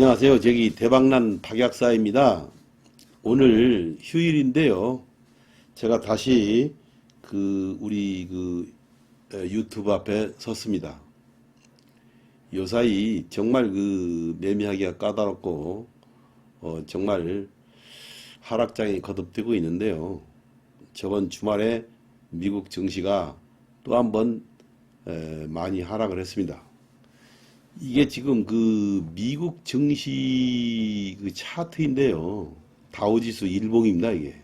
안녕하세요. 저기 대박난 박약사입니다. 오늘 휴일인데요. 제가 다시 그 우리 그 에, 유튜브 앞에 섰습니다. 요사이 정말 그 매매하기가 까다롭고 어, 정말 하락장이 거듭되고 있는데요. 저번 주말에 미국 증시가 또 한번 많이 하락을 했습니다. 이게 지금 그 미국 증시 그 차트인데요. 다우지수 일봉입니다, 이게.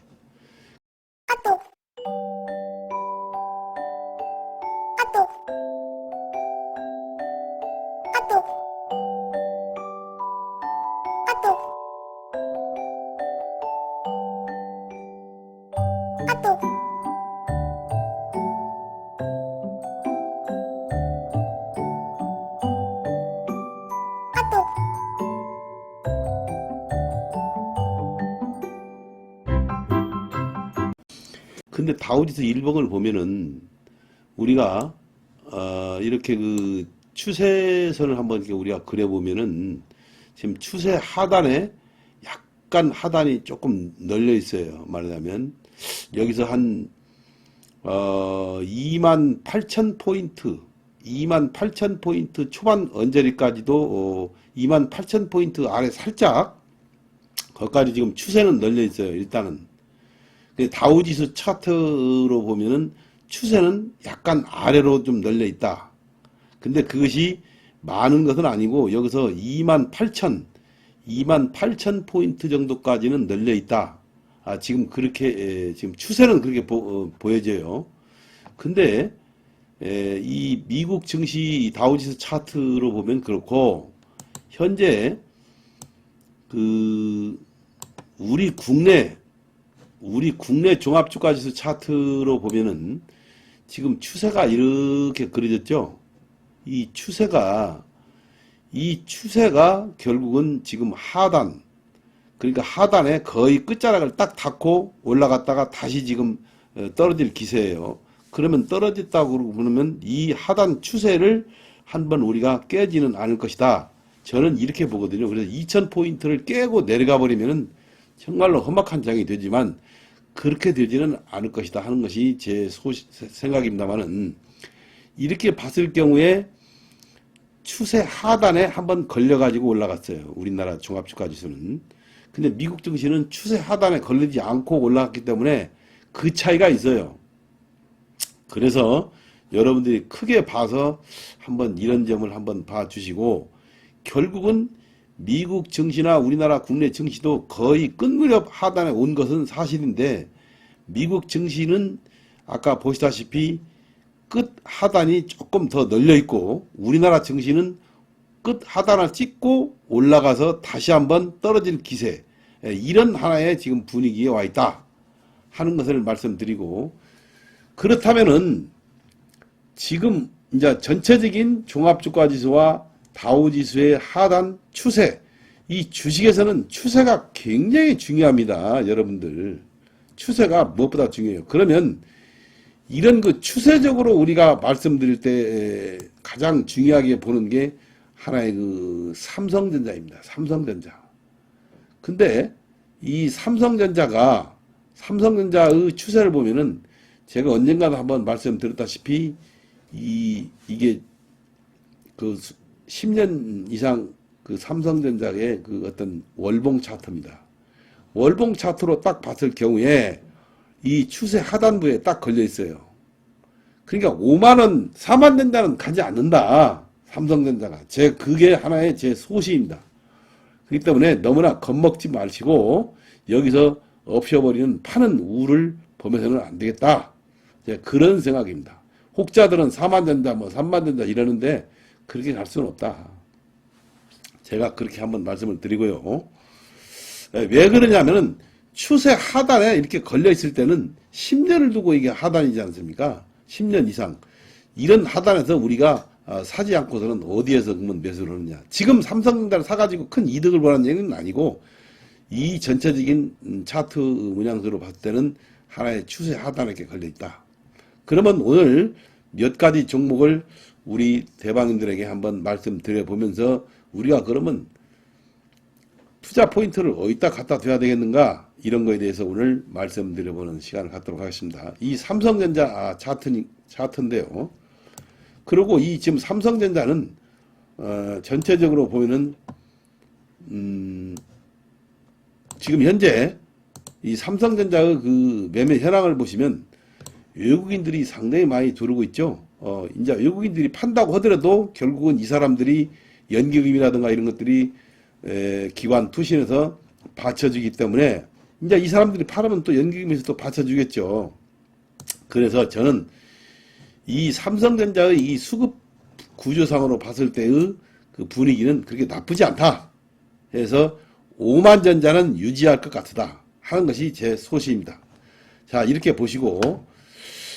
다우지수 일봉을 보면은 우리가 어, 이렇게 그 추세선을 한번 이렇게 우리가 그려보면은 지금 추세 하단에 약간 하단이 조금 널려 있어요. 말하자면 여기서 한 어, 2만 8천 포인트, 2만 8천 포인트 초반 언저리까지도 어, 2만 8천 포인트 아래 살짝 거기까지 지금 추세는 널려 있어요. 일단은 그 다우지수 차트로 보면은 추세는 약간 아래로 좀 널려 있다. 근데 그것이 많은 것은 아니고 여기서 2만 8천, 2만 8천 포인트 정도까지는 널려 있다. 아, 지금 그렇게 에, 지금 추세는 그렇게 보, 어, 보여져요. 근데 에, 이 미국 증시 다우지수 차트로 보면 그렇고 현재 그 우리 국내 우리 국내 종합주가지수 차트로 보면은 지금 추세가 이렇게 그려졌죠. 이 추세가 이 추세가 결국은 지금 하단 그러니까 하단에 거의 끝자락을 딱 닫고 올라갔다가 다시 지금 어, 떨어질 기세예요. 그러면 떨어졌다고 그러면 이 하단 추세를 한번 우리가 깨지는 않을 것이다. 저는 이렇게 보거든요. 그래서 2000포인트를 깨고 내려가 버리면은 정말로 험악한 장이 되지만 그렇게 되지는 않을 것이다 하는 것이 제 소시, 생각입니다만은 이렇게 봤을 경우에 추세 하단에 한번 걸려가지고 올라갔어요. 우리나라 종합주가지수는. 근데 미국 증시는 추세 하단에 걸리지 않고 올라갔기 때문에 그 차이가 있어요. 그래서 여러분들이 크게 봐서 한번 이런 점을 한번 봐주시고 결국은 미국 증시나 우리나라 국내 증시도 거의 끝 무렵 하단에 온 것은 사실인데 미국 증시는 아까 보시다시피 끝 하단이 조금 더 널려 있고 우리나라 증시는 끝 하단을 찍고 올라가서 다시 한번 떨어질 기세. 예, 이런 하나의 지금 분위기에 와 있다 하는 것을 말씀드리고 그렇다면은 지금 이제 전체적인 종합주가지수와 다우지수의 하단 추세. 이 주식에서는 추세가 굉장히 중요합니다 여러분들. 추세가 무엇보다 중요해요. 그러면 이런 그 추세적으로 우리가 말씀드릴 때 가장 중요하게 보는 게 하나의 그 삼성전자입니다. 삼성전자. 근데 이 삼성전자가 삼성전자의 추세를 보면은 제가 언젠가도 한번 말씀드렸다시피 이 이게 그 10년 이상 그 삼성전자의 그 어떤 월봉 차트입니다. 월봉 차트로 딱 봤을 경우에 이 추세 하단부에 딱 걸려 있어요. 그러니까 5만원, 4만 된다는 가지 않는다. 삼성전자가. 제, 그게 하나의 제 소시입니다. 그렇기 때문에 너무나 겁먹지 마시고 여기서 없애버리는 파는 우를 보면서는 안 되겠다. 그런 생각입니다. 혹자들은 4만 된다, 뭐 3만 된다 이러는데 그렇게 갈 수는 없다. 제가 그렇게 한번 말씀을 드리고요. 왜 그러냐면은 추세 하단에 이렇게 걸려 있을 때는 10년을 두고 이게 하단이지 않습니까? 10년 이상. 이런 하단에서 우리가 아, 사지 않고서는 어디에서 그러면 매수를 하느냐. 지금 삼성전자를 사가지고 큰 이득을 보라는 얘기는 아니고 이 전체적인 음, 차트 문양으로 봤을 때는 하나의 추세 하단에 이렇게 걸려 있다. 그러면 오늘 몇 가지 종목을 우리 대방인들에게 한번 말씀드려 보면서 우리가 그러면 투자 포인트를 어디다 갖다 둬야 되겠는가 이런 거에 대해서 오늘 말씀드려보는 시간을 갖도록 하겠습니다. 이 삼성전자 아, 차트 차트인데요. 그리고 이 지금 삼성전자는 어, 전체적으로 보면은 음, 지금 현재 이 삼성전자의 그 매매 현황을 보시면 외국인들이 상당히 많이 들어오고 있죠. 어, 이제 외국인들이 판다고 하더라도 결국은 이 사람들이 연기금이라든가 이런 것들이 에, 기관 투신에서 받쳐주기 때문에 이제 이 사람들이 팔으면 또 연기금에서 또 받쳐주겠죠. 그래서 저는 이 삼성전자의 이 수급 구조상으로 봤을 때의 그 분위기는 그렇게 나쁘지 않다. 해서 오만전자는 유지할 것 같다 하는 것이 제 소시입니다. 자 이렇게 보시고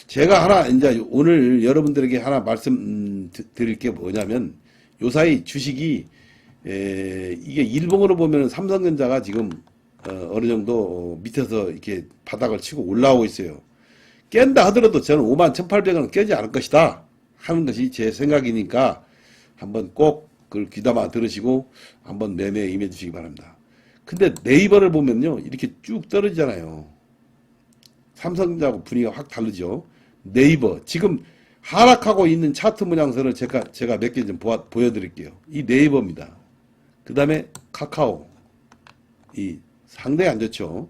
제가 하나 이제 오늘 여러분들에게 하나 말씀 드릴 게 뭐냐면 요사이 주식이 에, 이게 일봉으로 보면 삼성전자가 지금 어, 어느 정도 밑에서 이렇게 바닥을 치고 올라오고 있어요. 깬다 하더라도 저는 5만 1,800원은 깨지 않을 것이다 하는 것이 제 생각이니까 한번 꼭 그걸 귀담아 들으시고 한번 매매에 임해 주시기 바랍니다. 근데 네이버를 보면요 이렇게 쭉 떨어지잖아요. 삼성전자하고 분위기가 확 다르죠. 네이버 지금 하락하고 있는 차트 모양새를 제가 제가 몇 개 좀 보여드릴게요. 이 네이버입니다. 그 다음에 카카오 이 상당히 안 좋죠.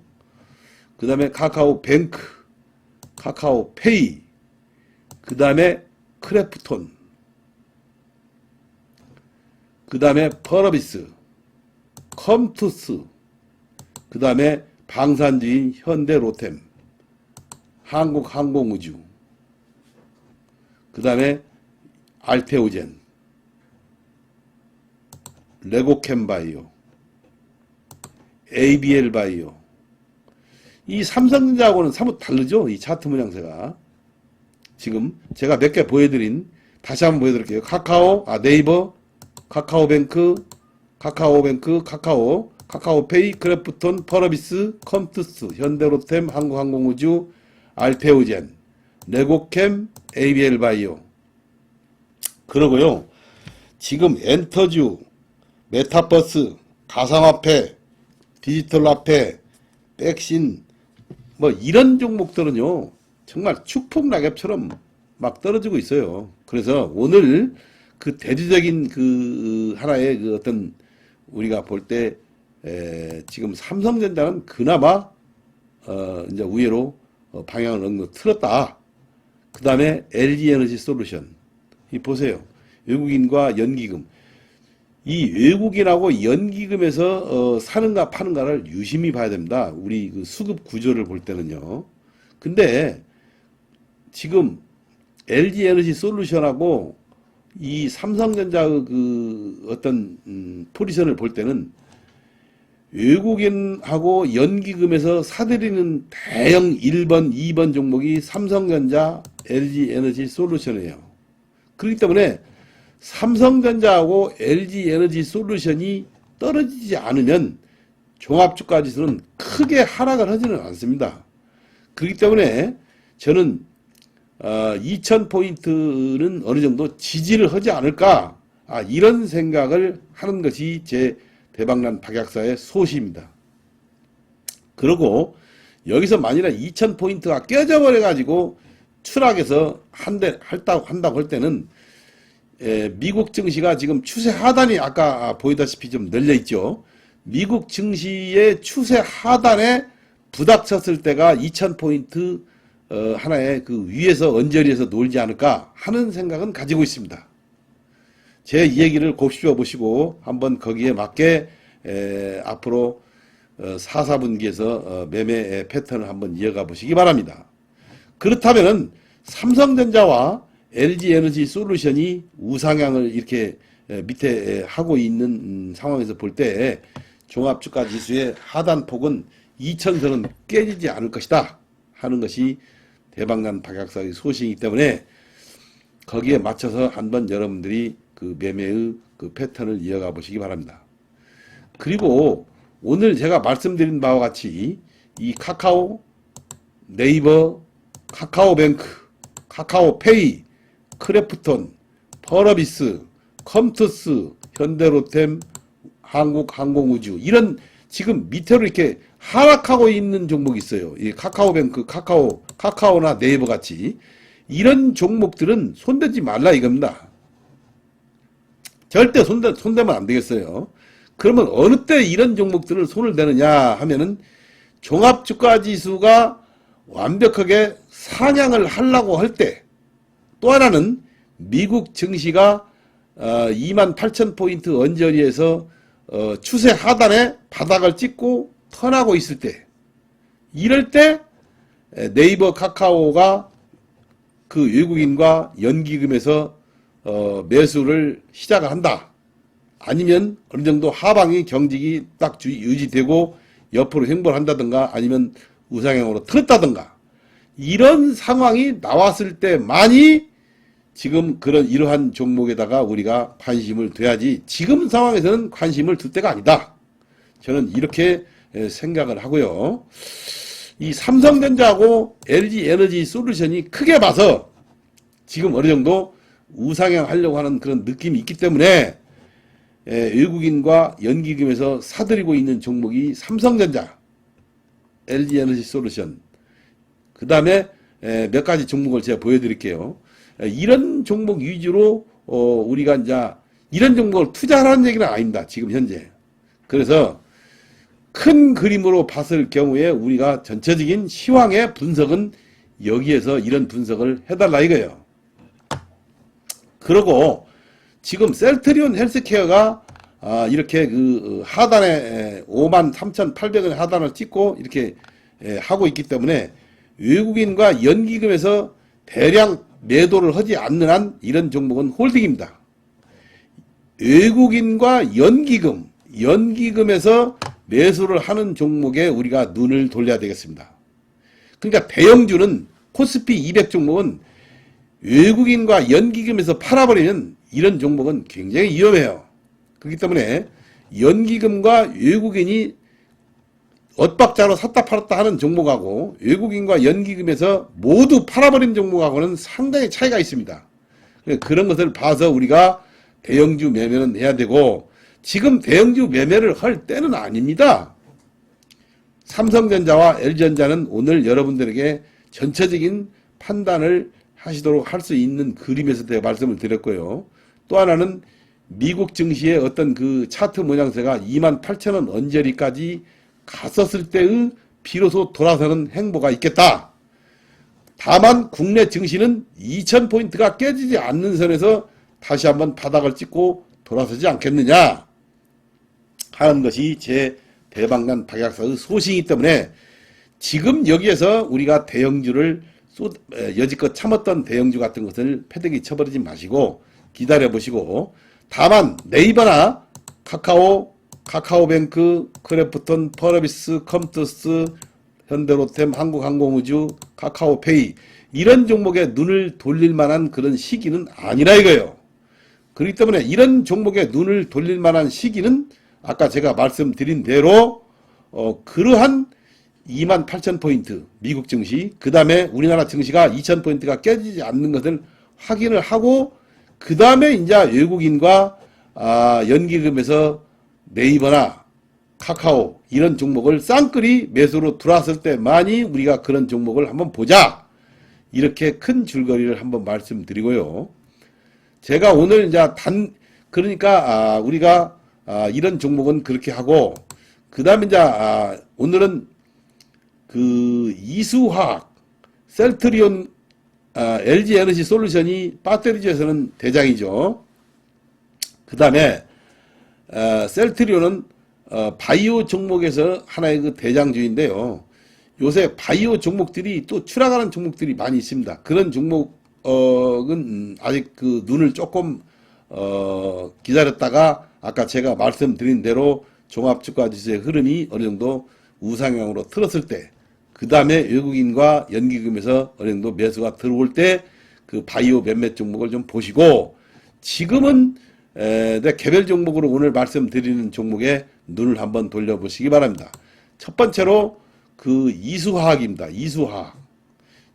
그 다음에 카카오 뱅크, 카카오 페이, 그 다음에 크래프톤, 그 다음에 퍼러비스, 컴투스, 그 다음에 방산주인 현대로템, 한국항공우주, 그 다음에 알테오젠, 레고캠바이오, ABL 바이오. 이 삼성전자하고는 사뭇 다르죠? 이 차트 모양새가. 지금 제가 몇 개 보여드린, 다시 한번 보여드릴게요. 카카오, 아, 네이버, 카카오뱅크, 카카오뱅크, 카카오, 카카오페이, 크래프톤, 퍼러비스, 컴투스, 현대로템, 한국항공우주, 알테오젠, 레고캠, ABL 바이오. 그러고요. 지금 엔터주, 메타버스, 가상화폐, 디지털 화폐, 백신, 뭐 이런 종목들은요, 정말 축폭 낙엽처럼 막 떨어지고 있어요. 그래서 오늘 그 대대적인 그 하나의 그 어떤 우리가 볼때 지금 삼성전자는 그나마 어 이제 우회로 어 방향을 어느 틀었다. 그 다음에 LG 에너지 솔루션. 이 보세요. 외국인과 연기금. 이 외국인하고 연기금에서 어, 사는가 파는가를 유심히 봐야 됩니다. 우리 그 수급 구조를 볼 때는요. 근데 지금 LG 에너지 솔루션하고 이 삼성전자의 그 어떤 음, 포지션을 볼 때는 외국인하고 연기금에서 사들이는 대형 1번, 2번 종목이 삼성전자, LG 에너지 솔루션이에요. 그렇기 때문에 삼성전자하고 LG 에너지 솔루션이 떨어지지 않으면 종합주가 지수는 크게 하락을 하지는 않습니다. 그렇기 때문에 저는 어, 2000포인트는 어느 정도 지지를 하지 않을까 아, 이런 생각을 하는 것이 제 대박난 박약사의 소시입니다. 그리고 여기서 만일에 2000포인트가 깨져버려 가지고 추락해서 한대 할다고 한다고 할 때는 에, 미국 증시가 지금 추세 하단이 아까 보이다시피 좀 널려 있죠. 미국 증시의 추세 하단에 부닥쳤을 때가 2000포인트 어, 하나의 그 위에서 언저리에서 놀지 않을까 하는 생각은 가지고 있습니다. 제 얘기를 곱씹어 보시고 한번 거기에 맞게 에, 앞으로 어, 4, 4분기에서 어, 매매 패턴을 한번 이어가 보시기 바랍니다. 그렇다면은 삼성전자와 LG 에너지 솔루션이 우상향을 이렇게 밑에 하고 있는 음, 상황에서 볼 때 종합주가 지수의 하단폭은 2천선은 깨지지 않을 것이다 하는 것이 대박난 박약사의 소식이기 때문에 거기에 맞춰서 한번 여러분들이 그 매매의 그 패턴을 이어가 보시기 바랍니다. 그리고 오늘 제가 말씀드린 바와 같이 이 카카오, 네이버, 카카오뱅크, 카카오페이, 크래프톤, 퍼러비스, 컴투스, 현대로템, 한국항공우주 이런 지금 밑으로 이렇게 하락하고 있는 종목이 있어요. 이 카카오뱅크, 카카오, 카카오나 네이버 같이 이런 종목들은 손대지 말라 이겁니다. 절대 손대, 손대면 안 되겠어요. 그러면 어느 때 이런 종목들을 손을 대느냐 하면은 종합주가 지수가 완벽하게 상향을 하려고 할 때, 또 하나는 미국 증시가 어, 2만 8천 포인트 언저리에서 어, 추세 하단에 바닥을 찍고 턴하고 있을 때, 이럴 때 에, 네이버 카카오가 그 외국인과 연기금에서 어, 매수를 시작을 한다. 아니면 어느 정도 하방이 경직이 딱 주- 유지되고 옆으로 횡보한다든가 아니면 우상향으로 틀었다든가 이런 상황이 나왔을 때만이 지금 그런 이러한 종목에다가 우리가 관심을 둬야지 지금 상황에서는 관심을 둘 때가 아니다. 저는 이렇게 에, 생각을 하고요. 이 삼성전자하고 LG 에너지 솔루션이 크게 봐서 지금 어느 정도 우상향 하려고 하는 그런 느낌이 있기 때문에 에, 외국인과 연기금에서 사들이고 있는 종목이 삼성전자, LG 에너지 솔루션, 그 다음에 몇 가지 종목을 제가 보여드릴게요. 에, 이런 종목 위주로 어, 우리가 이제 이런 종목을 투자하라는 얘기는 아닙니다. 지금 현재. 그래서 큰 그림으로 봤을 경우에 우리가 전체적인 시황의 분석은 여기에서 이런 분석을 해달라 이거예요. 그러고 지금 셀트리온 헬스케어가 아, 이렇게 그 어, 하단에 5만 3,800원 하단을 찍고 이렇게 에, 하고 있기 때문에 외국인과 연기금에서 대량 매도를 하지 않는 한 이런 종목은 홀딩입니다. 외국인과 연기금, 연기금에서 매수를 하는 종목에 우리가 눈을 돌려야 되겠습니다. 그러니까 대형주는 코스피 200 종목은 외국인과 연기금에서 팔아버리면 이런 종목은 굉장히 위험해요. 그렇기 때문에 연기금과 외국인이 엇박자로 샀다 팔았다 하는 종목하고 외국인과 연기금에서 모두 팔아버린 종목하고는 상당히 차이가 있습니다. 그런 것을 봐서 우리가 대형주 매매는 해야 되고 지금 대형주 매매를 할 때는 아닙니다. 삼성전자와 LG전자는 오늘 여러분들에게 전체적인 판단을 하시도록 할 수 있는 그림에서 제가 말씀을 드렸고요. 또 하나는 미국 증시의 어떤 그 차트 모양새가 2만 8천 원 언저리까지 갔었을 때의 비로소 돌아서는 행보가 있겠다. 다만 국내 증시는 2천 포인트가 깨지지 않는 선에서 다시 한번 바닥을 찍고 돌아서지 않겠느냐 하는 것이 제 대방간 박약사의 소식이기 때문에 지금 여기에서 우리가 대형주를 여지껏 참았던 대형주 같은 것을 패대기 쳐버리지 마시고 기다려 보시고 다만 네이버나 카카오, 카카오뱅크, 크래프톤, 퍼러비스, 컴투스, 현대로템, 한국항공우주, 카카오페이 이런 종목에 눈을 돌릴 만한 그런 시기는 아니라 이거예요. 그렇기 때문에 이런 종목에 눈을 돌릴 만한 시기는 아까 제가 말씀드린 대로 어, 그러한 2만 8천 포인트 미국 증시 그 다음에 우리나라 증시가 2천 포인트가 깨지지 않는 것을 확인을 하고 그 다음에 이제 외국인과 아, 연기금에서 네이버나 카카오 이런 종목을 쌍끌이 매수로 들어왔을 때만이 우리가 그런 종목을 한번 보자 이렇게 큰 줄거리를 한번 말씀드리고요. 제가 오늘 이제 단 그러니까 아, 우리가 아, 이런 종목은 그렇게 하고 그 다음에 이제 아, 오늘은 그 이수화학, 셀트리온, 아, LG 에너지 솔루션이 배터리주에서는 대장이죠. 그 다음에 어, 셀트리온은 어, 바이오 종목에서 하나의 그 대장주인데요. 요새 바이오 종목들이 또 추락하는 종목들이 많이 있습니다. 그런 종목은 음, 아직 그 눈을 조금 어, 기다렸다가 아까 제가 말씀드린 대로 종합주가 지수의 흐름이 어느 정도 우상향으로 틀었을 때, 그 다음에 외국인과 연기금에서 어느 정도 매수가 들어올 때 그 바이오 몇몇 종목을 좀 보시고 지금은 에, 내 개별 종목으로 오늘 말씀드리는 종목에 눈을 한번 돌려보시기 바랍니다. 첫 번째로 그 이수화학입니다. 이수화학.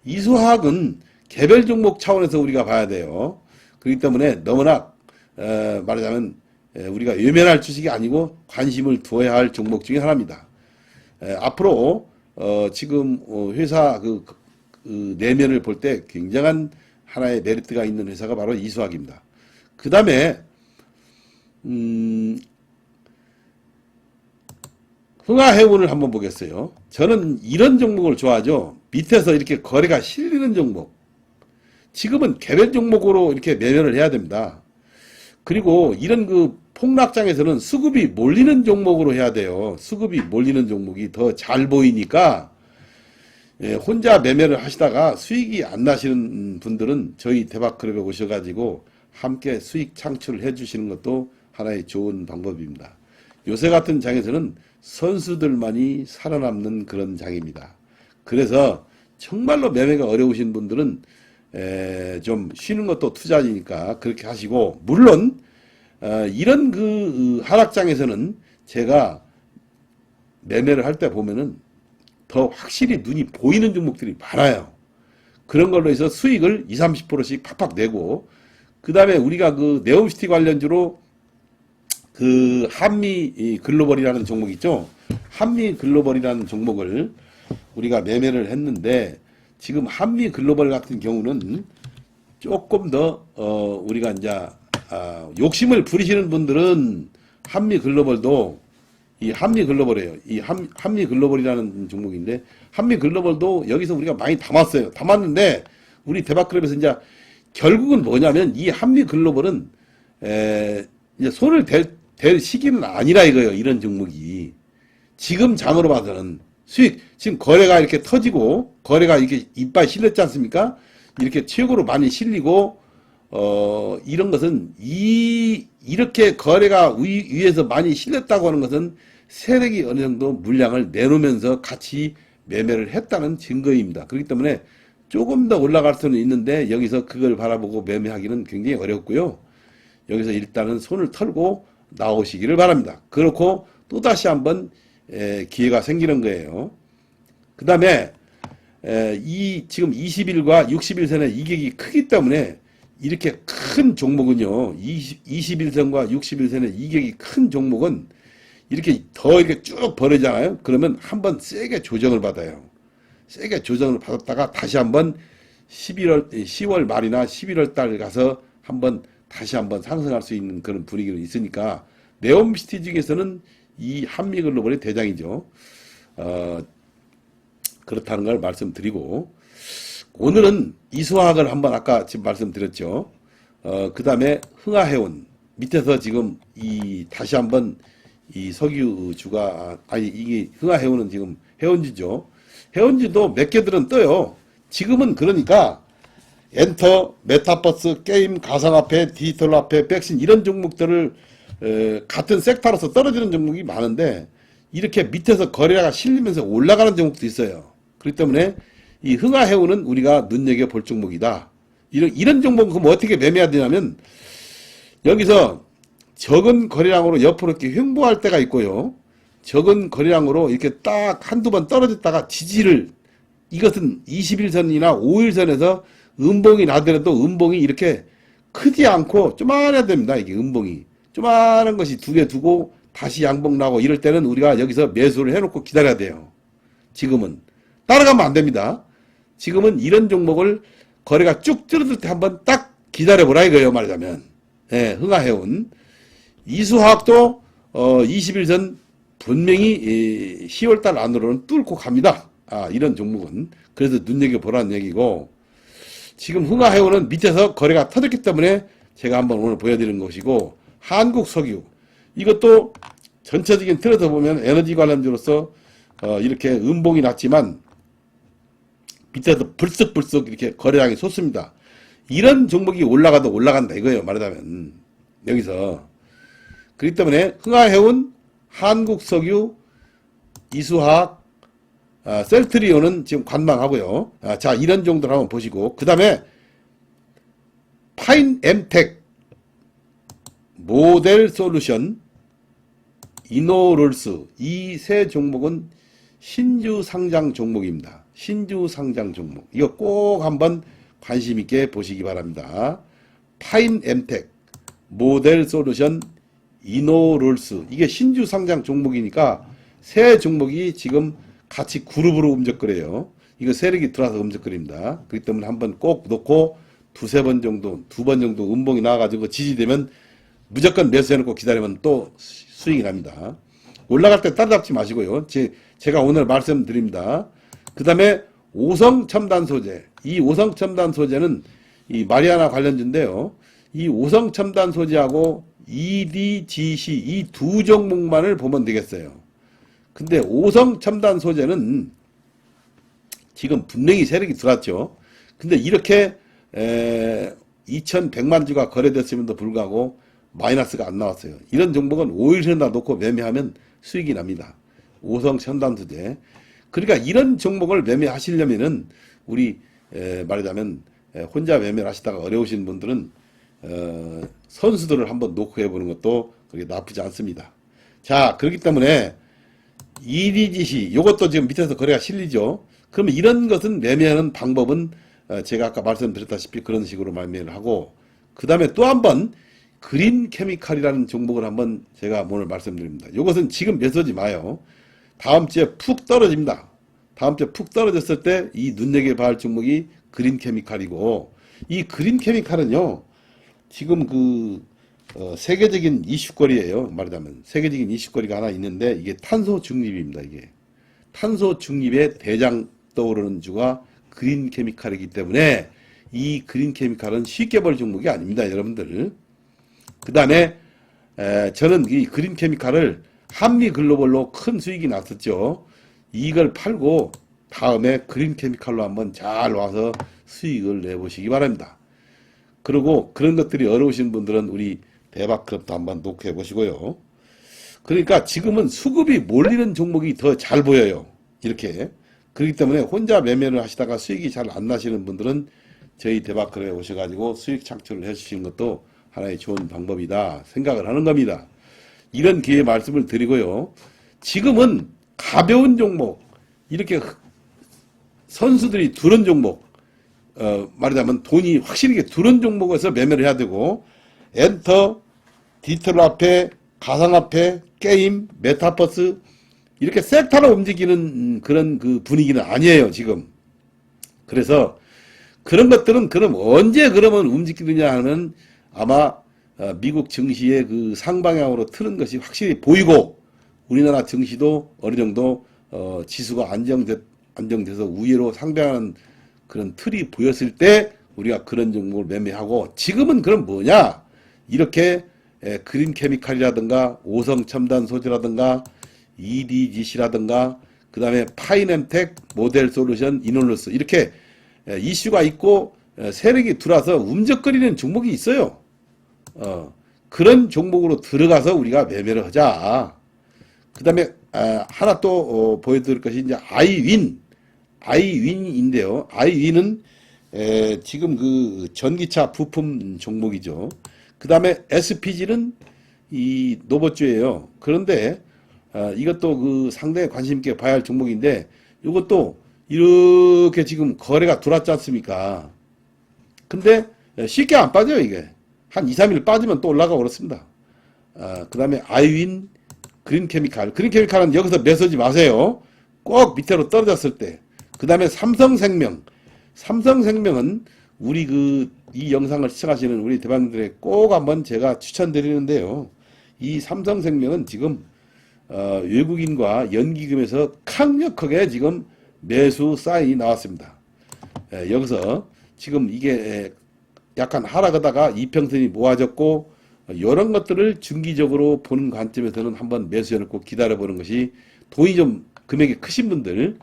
이수화학은 개별 종목 차원에서 우리가 봐야 돼요. 그렇기 때문에 너무나 에, 말하자면 에, 우리가 외면할 주식이 아니고 관심을 두어야 할 종목 중에 하나입니다. 에, 앞으로 어, 지금 어, 회사 그, 그, 그 내면을 볼 때 굉장한 하나의 메리트가 있는 회사가 바로 이수학입니다. 그 다음에 음, 흥하해운을 한번 보겠어요. 저는 이런 종목을 좋아하죠. 밑에서 이렇게 거래가 실리는 종목. 지금은 개별 종목으로 이렇게 매매를 해야 됩니다. 그리고 이런 그 폭락장에서는 수급이 몰리는 종목으로 해야 돼요. 수급이 몰리는 종목이 더 잘 보이니까 예, 혼자 매매를 하시다가 수익이 안 나시는 분들은 저희 대박클럽에 오셔가지고 함께 수익 창출을 해주시는 것도 하나의 좋은 방법입니다. 요새 같은 장에서는 선수들만이 살아남는 그런 장입니다. 그래서 정말로 매매가 어려우신 분들은 에, 좀 쉬는 것도 투자이니까 그렇게 하시고 물론 어, 이런 그 어, 하락장에서는 제가 매매를 할 때 보면은 더 확실히 눈이 보이는 종목들이 많아요. 그런 걸로 해서 수익을 20, 30%씩 팍팍 내고 그 다음에 우리가 그 네옴시티 관련주로 그 한미 이 글로벌이라는 종목 있죠. 한미 글로벌이라는 종목을 우리가 매매를 했는데 지금 한미 글로벌 같은 경우는 조금 더 어, 우리가 이제 아, 욕심을 부리시는 분들은 한미 글로벌도 이 한미 글로벌이에요. 이 한, 한미 글로벌이라는 종목인데 한미 글로벌도 여기서 우리가 많이 담았어요. 담았는데 우리 대박클럽에서 이제 결국은 뭐냐면 이 한미 글로벌은 에, 이제 손을 댈, 댈 시기는 아니라 이거예요. 이런 종목이 지금 장으로 봐서는 수익 지금 거래가 이렇게 터지고 거래가 이렇게 이빨 실렸지 않습니까? 이렇게 최고로 많이 실리고 어 이런 것은 이 이렇게 거래가 위, 위에서 많이 실렸다고 하는 것은 세력이 어느 정도 물량을 내놓으면서 같이 매매를 했다는 증거입니다. 그렇기 때문에 조금 더 올라갈 수는 있는데 여기서 그걸 바라보고 매매하기는 굉장히 어렵고요. 여기서 일단은 손을 털고 나오시기를 바랍니다. 그렇고 또다시 한번 에, 기회가 생기는 거예요. 그 다음에 이 지금 20일과 60일선의 이격이 크기 때문에 이렇게 큰 종목은요, 20, 21선과 61선의 이격이 큰 종목은 이렇게 더 이렇게 쭉 벌어지잖아요. 그러면 한번 세게 조정을 받아요. 세게 조정을 받았다가 다시 한번 11월, 10월 말이나 11월 달 가서 한번 다시 한번 상승할 수 있는 그런 분위기는 있으니까 네옴시티 중에서는 이 한미글로벌의 대장이죠. 어, 그렇다는 걸 말씀드리고 오늘은 이수학을 한번 아까 지금 말씀드렸죠. 어, 그 다음에 흥하해운 밑에서 지금 이 다시 한번 이 석유주가 아니 이게 흥하해운은 지금 해운지죠. 해운지도 몇 개들은 떠요. 지금은 그러니까 엔터, 메타버스, 게임, 가상화폐, 디지털 화폐, 백신 이런 종목들을 에, 같은 섹터로서 떨어지는 종목이 많은데 이렇게 밑에서 거래가 실리면서 올라가는 종목도 있어요. 그렇기 때문에 이 흥하해운은 우리가 눈여겨 볼 종목이다. 이런, 이런 종목은 그럼 어떻게 매매해야 되냐면 여기서 적은 거래량으로 옆으로 이렇게 횡보할 때가 있고요. 적은 거래량으로 이렇게 딱 한두 번 떨어졌다가 지지를 이것은 21선이나 5일선에서 음봉이 나더라도 음봉이 이렇게 크지 않고 조만해야 됩니다. 이게 음봉이. 조만한 것이 두 개 두고 다시 양봉 나고 이럴 때는 우리가 여기서 매수를 해놓고 기다려야 돼요. 지금은. 따라가면 안 됩니다. 지금은 이런 종목을 거래가 쭉 줄어들 때 한번 딱 기다려보라 이거예요. 말하자면. 예, 흥하해운. 이수화학도 어, 20일 전 분명히 10월달 안으로는 뚫고 갑니다. 아, 이런 종목은. 그래서 눈여겨보라는 얘기고 지금 흥하해운은 밑에서 거래가 터졌기 때문에 제가 한번 오늘 보여드리는 것이고 한국석유 이것도 전체적인 틀에서 보면 에너지 관련주로서 어, 이렇게 음봉이 났지만 밑에서 불쑥불쑥 이렇게 거래량이 솟습니다. 이런 종목이 올라가도 올라간다 이거예요. 말하자면 여기서 그렇기 때문에 흥하해운 한국석유 이수화학 아, 셀트리온은 지금 관망하고요. 아, 자 이런 정도를 한번 보시고 그 다음에 파인 엠텍 모델 솔루션 이노롤스 이 세 종목은 신주 상장 종목입니다. 신주 상장 종목. 이거 꼭 한번 관심 있게 보시기 바랍니다. 파인 엠텍 모델 솔루션 이노롤스 이게 신주 상장 종목이니까 세 종목이 지금 같이 그룹으로 움직거려요. 이거 세력이 들어와서 움직거립니다. 그렇기 때문에 한번 꼭 놓고 두세 번 정도, 두 번 정도 음봉이 나와가지고 지지되면 무조건 매수해놓고 기다리면 또 수- 수익이 납니다. 올라갈 때 따라잡지 마시고요. 제, 제가 오늘 말씀드립니다. 그 다음에 오성 첨단 소재. 이 오성 첨단 소재는 이 마리아나 관련주인데요. 이 오성 첨단 소재하고 EDGC 이 두 종목만을 보면 되겠어요. 근데 오성 첨단 소재는 지금 분명히 세력이 들어왔죠. 근데 이렇게 에, 2,100만 주가 거래됐음에도 불구하고 마이너스가 안 나왔어요. 이런 종목은 5일선다 놓고 매매하면 수익이 납니다. 오성 첨단 소재. 그러니까 이런 종목을 매매하시려면은 우리 에, 말하자면 에, 혼자 매매를 하시다가 어려우신 분들은 어, 선수들을 한번 놓고 해보는 것도 그렇게 나쁘지 않습니다. 자, 그렇기 때문에 EDGC 이것도 지금 밑에서 거래가 실리죠. 그러면 이런 것은 매매하는 방법은 어, 제가 아까 말씀드렸다시피 그런 식으로 매매를 하고 그 다음에 또 한번 그린 케미칼이라는 종목을 한번 제가 오늘 말씀드립니다. 이것은 지금 매서지 마요. 다음 주에 푹 떨어집니다. 다음 주에 푹 떨어졌을 때 이 눈여겨봐야 할 종목이 그린 케미칼이고 이 그린 케미칼은요 지금 그 어, 세계적인 이슈거리예요. 말하자면 세계적인 이슈거리가 하나 있는데 이게 탄소 중립입니다. 이게 탄소 중립의 대장 떠오르는 주가 그린 케미칼이기 때문에 이 그린 케미칼은 쉽게 벌 종목이 아닙니다, 여러분들. 그 다음에 저는 이 그린 케미칼을 한미 글로벌로 큰 수익이 났었죠. 이걸 팔고 다음에 그린 케미칼로 한번 잘 와서 수익을 내보시기 바랍니다. 그리고 그런 것들이 어려우신 분들은 우리 대박클럽도 한번 녹화해 보시고요. 그러니까 지금은 수급이 몰리는 종목이 더 잘 보여요. 이렇게. 그렇기 때문에 혼자 매매를 하시다가 수익이 잘 안 나시는 분들은 저희 대박클럽에 오셔가지고 수익 창출을 해주시는 것도 하나의 좋은 방법이다 생각을 하는 겁니다. 이런 기회에 말씀을 드리고요. 지금은 가벼운 종목, 이렇게 선수들이 두른 종목, 어, 말하자면 돈이 확실히 두른 종목에서 매매를 해야 되고, 엔터, 디지털 화폐, 가상화폐, 게임, 메타버스, 이렇게 섹터로 움직이는 그런 그 분위기는 아니에요, 지금. 그래서 그런 것들은 그럼 언제 그러면 움직이느냐 하면 아마 어, 미국 증시의 그 상방향으로 트는 것이 확실히 보이고 우리나라 증시도 어느 정도 어, 지수가 안정돼, 안정돼서 우위로 상대하는 그런 틀이 보였을 때 우리가 그런 종목을 매매하고 지금은 그럼 뭐냐 이렇게 에, 그린 케미칼이라든가 오성 첨단 소재라든가 EDGC라든가 그 다음에 파이nem텍 모델 솔루션 이놀루스 이렇게 에, 이슈가 있고 에, 세력이 들어와서 움적거리는 종목이 있어요. 어, 그런 종목으로 들어가서 우리가 매매를 하자. 그 다음에, 아, 하나 또, 어, 보여드릴 것이 이제 아이윈. 아이윈인데요. 아이윈은, 에, 지금 그 전기차 부품 종목이죠. 그 다음에 SPG는 이 노버주예요. 그런데, 어, 이것도 그 상당히 관심 있게 봐야 할 종목인데, 이것도 이렇게 지금 거래가 들어왔지 않습니까? 근데 쉽게 안 빠져요, 이게. 한 2, 3일 빠지면 또 올라가고 그렇습니다. 아, 그 다음에 아이윈 그린 케미칼. 그린 케미칼은 여기서 매서지 마세요. 꼭 밑으로 떨어졌을 때. 그 다음에 삼성생명. 삼성생명은 우리 그, 이 영상을 시청하시는 우리 대방들에 꼭 한번 제가 추천드리는데요. 이 삼성생명은 지금, 어, 외국인과 연기금에서 강력하게 지금 매수 사인이 나왔습니다. 예, 여기서 지금 이게 예, 약간 하락하다가 이평선이 모아졌고 이런 것들을 중기적으로 보는 관점에서는 한번 매수해놓고 기다려보는 것이 돈이 좀 금액이 크신 분들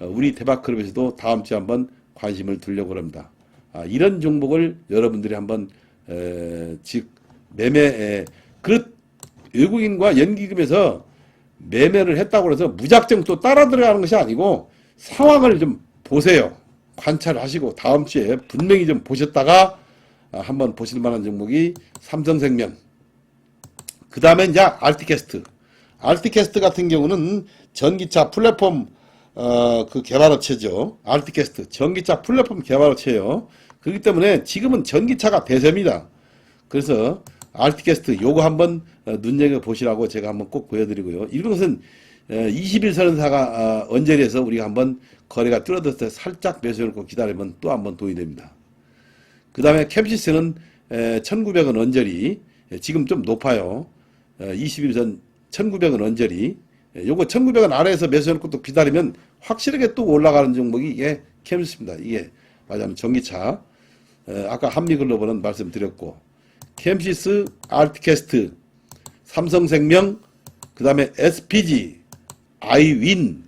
어, 우리 대박클럽에서도 다음 주에 한번 관심을 두려고 합니다. 아, 이런 종목을 여러분들이 한번 에, 즉 매매 에, 그 외국인과 연기금에서 매매를 했다고 해서 무작정 또 따라 들어가는 것이 아니고 상황을 좀 보세요. 관찰하시고 다음 주에 분명히 좀 보셨다가 아, 한번 보실 만한 종목이 삼성생명. 그 다음에 이제 알티캐스트. 알티캐스트 같은 경우는 전기차 플랫폼 어, 그 개발업체죠. 알티캐스트. 전기차 플랫폼 개발업체예요. 그렇기 때문에 지금은 전기차가 대세입니다. 그래서 알티캐스트 요거 한번 어, 눈여겨 보시라고 제가 한번 꼭 보여드리고요. 이런 것은 21선사가 어, 언저리에서 우리가 한번 거래가 줄어들었을 때 살짝 매수해놓고 기다리면 또 한번 도움이 됩니다. 그 다음에 캠시스는 1900원 언저리 예, 지금 좀 높아요. 21선 1900원 언저리 예, 요거 1900원 아래에서 매수해놓고 또 기다리면 확실하게 또 올라가는 종목이 이게 캠시스입니다. 이게 말하자면 전기차 에, 아까 한미글로벌은 말씀드렸고 캠시스 알티캐스트 삼성생명 그 다음에 SPG 아이윈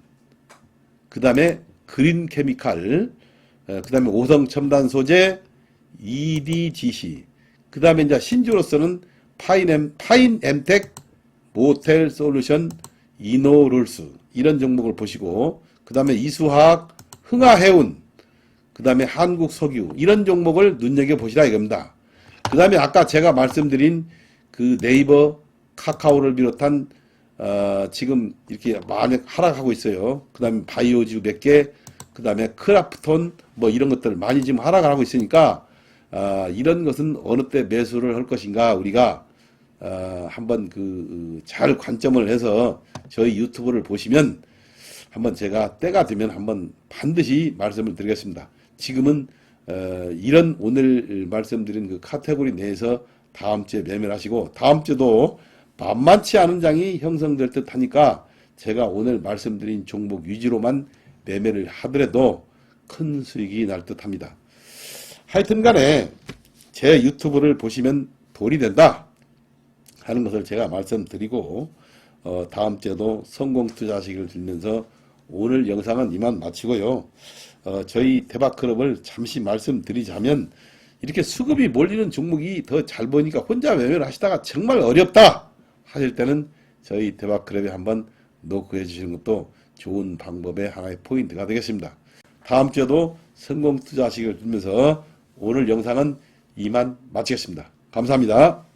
그 다음에 그린케미칼 그 다음에 오성첨단 소재 EDGC 그 다음에 이제 신주로서는 파인엠 파인엠텍 모텔 솔루션 이노룰스 이런 종목을 보시고 그 다음에 이수화학 흥하해운 그 다음에 한국석유 이런 종목을 눈여겨 보시라 이겁니다. 그 다음에 아까 제가 말씀드린 그 네이버 카카오를 비롯한 어, 지금 이렇게 많이 하락하고 있어요. 그 다음에 바이오주 몇 개, 그 다음에 크라프톤 뭐 이런 것들 많이 지금 하락을 하고 있으니까 아, 이런 것은 어느 때 매수를 할 것인가 우리가 어, 한번 그 잘 관점을 해서 저희 유튜브를 보시면 한번 제가 때가 되면 한번 반드시 말씀을 드리겠습니다. 지금은 어, 이런 오늘 말씀드린 그 카테고리 내에서 다음 주에 매매를 하시고 다음 주도 만만치 않은 장이 형성될 듯 하니까 제가 오늘 말씀드린 종목 위주로만 매매를 하더라도 큰 수익이 날 듯 합니다. 하여튼 간에 제 유튜브를 보시면 돈이 된다 하는 것을 제가 말씀드리고 어, 다음 주에도 성공 투자하시기를 빌면서 오늘 영상은 이만 마치고요. 어, 저희 대박클럽을 잠시 말씀드리자면 이렇게 수급이 몰리는 종목이 더 잘 보니까 혼자 매매를 하시다가 정말 어렵다 하실 때는 저희 대박클럽에 한번 노크해 주시는 것도 좋은 방법의 하나의 포인트가 되겠습니다. 다음 주에도 성공 투자하시기를 빌면서 오늘 영상은 이만 마치겠습니다. 감사합니다.